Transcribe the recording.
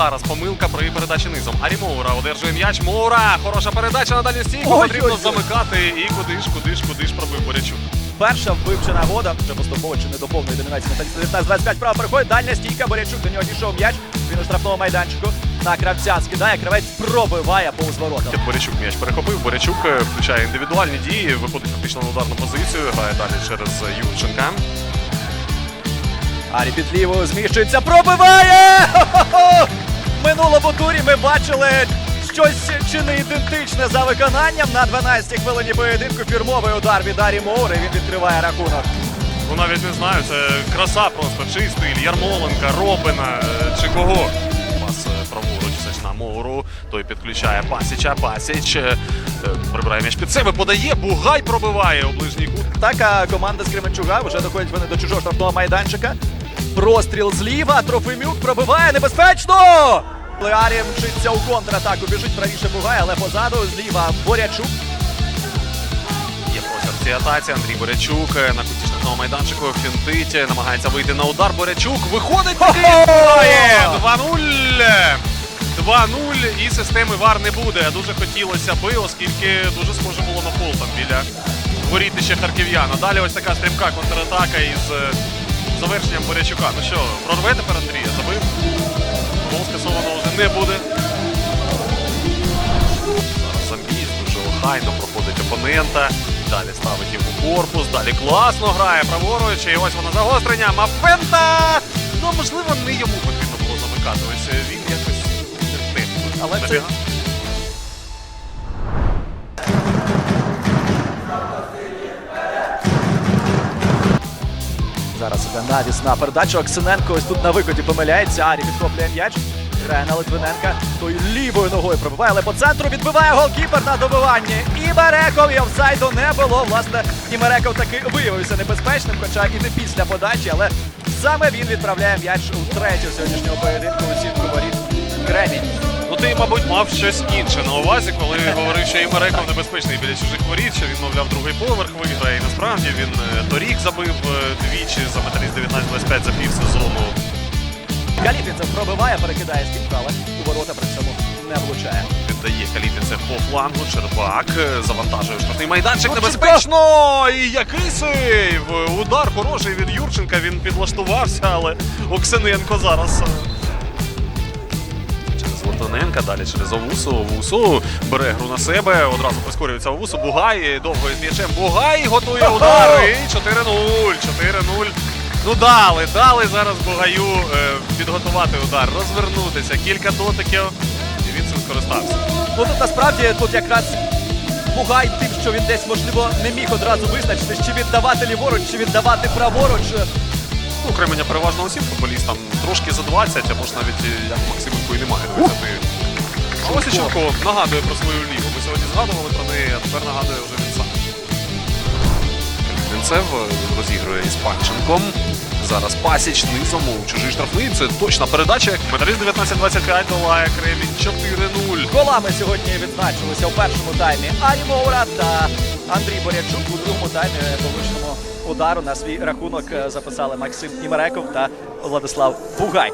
зараз помилка при передачі низом. Арі Моура одержує м'яч. Моура! Хороша передача на дальню стійку. Ой, Потрібно ой, ой. замикати. І куди ж, куди ж, куди ж пробив Борячук. Перша вивчена вода. Вже поступово чи не доповнює домінацію металіст 19-25 право переходить. Дальня стійка. Борячук до нього дійшов м'яч. Він у штрафному майданчику. На кравця скидає. Кравець пробиває повз ворота. Борячук м'яч перехопив. Борячук е, включає індивідуальні дії, виходить фактично на ударну позицію, грає далі через е, Юрченка. Арі під лівою зміщується, пробиває! Хо-хо-хо! В минулому турі ми бачили щось чи не ідентичне за виконанням. На 12-й хвилині поєдинку фірмовий удар від Арі Моури. Він відкриває рахунок. Ну навіть не знаю, це краса просто чи стиль Ярмоленка, Робина е, чи кого. Пас е, праворуч ж на Моуру. Той підключає Пасіча. Пасіч е, прибирає м'яч під себе, подає, Бугай пробиває у ближній кут. Так, а команда з Кременчуга вже доходять вони до чужого штрафного майданчика. Простріл зліва. Трофимюк пробиває небезпечно. Але Арі мчиться у контратаку. Біжить правіше Бугай, але позаду зліва Борячук. Є простір в цій атаці. Андрій Борячук е, на куті штрафного майданчику фінтить, намагається вийти на удар. Борячук виходить таки 2-0. 2-0 і системи ВАР не буде. Дуже хотілося би, оскільки дуже схоже було на фол там біля ворітища харків'яна. Далі ось така стрімка контратака із е, завершенням Борячука. Ну що, прорве тепер Андрія? Забив. Гол скасовано вже не буде. Замбіз дуже охайно проходить опонента. Далі ставить йому корпус, далі класно грає праворуч. І ось воно загострення. Мапента! Ну, можливо, не йому потрібно було замикати. Ось він якось не. Але це- іде навісна передача. Оксиненко ось тут на викоті помиляється. Арі підхоплює м'яч. Грає на Литвиненка. Той лівою ногою пробиває, але по центру відбиває голкіпер на добиванні. І Мереков і офсайду не було. Власне, і Мереков таки виявився небезпечним, хоча і не після подачі, але саме він відправляє м'яч у третю сьогоднішнього поєдинку у сітку воріт Кремінь. Ну ти, мабуть, мав щось інше на увазі, коли говорив, що Імереков небезпечний біля чужих воріт, що він, мовляв, другий поверх виграє. І насправді він е, торік забив е, двічі за металіст 19-25 за півсезону. Калітвінцев пробиває, перекидає з але у ворота при цьому не влучає. Віддає Калітинцев по флангу. Чербак е, завантажує штрафний майданчик. Небезпечно! І який сейв! Удар хороший від Юрченка. Він підлаштувався, але Оксененко зараз. Латвиненка, далі через Овусу. Овусу бере гру на себе. Одразу прискорюється Овусу. Бугай довго з м'ячем. Бугай готує удар. І 4-0. 4-0. Ну дали, дали зараз Бугаю е, підготувати удар, розвернутися. Кілька дотиків. І він цим скористався. Ну тут насправді тут якраз Бугай тим, що він десь можливо не міг одразу визначити, чи віддавати ліворуч, чи віддавати праворуч. Ну, Кременя переважно усім футболістам трошки за 20, або ж навіть е, як Максименко і немає 20. А Осіченко нагадує про свою лігу. Ми сьогодні згадували про неї, а тепер нагадує вже він сам. Вінцев розігрує із Панченком. Зараз пасіч низом у чужий штрафний. Це точна передача. Металіст 19-25 долає Кремінь 4-0. Голами сьогодні відзначилися у першому таймі Арі Моура та Андрій Борячук. У другому таймі по влучному удару на свій рахунок е, записали Максим Імереков та Владислав Бугай.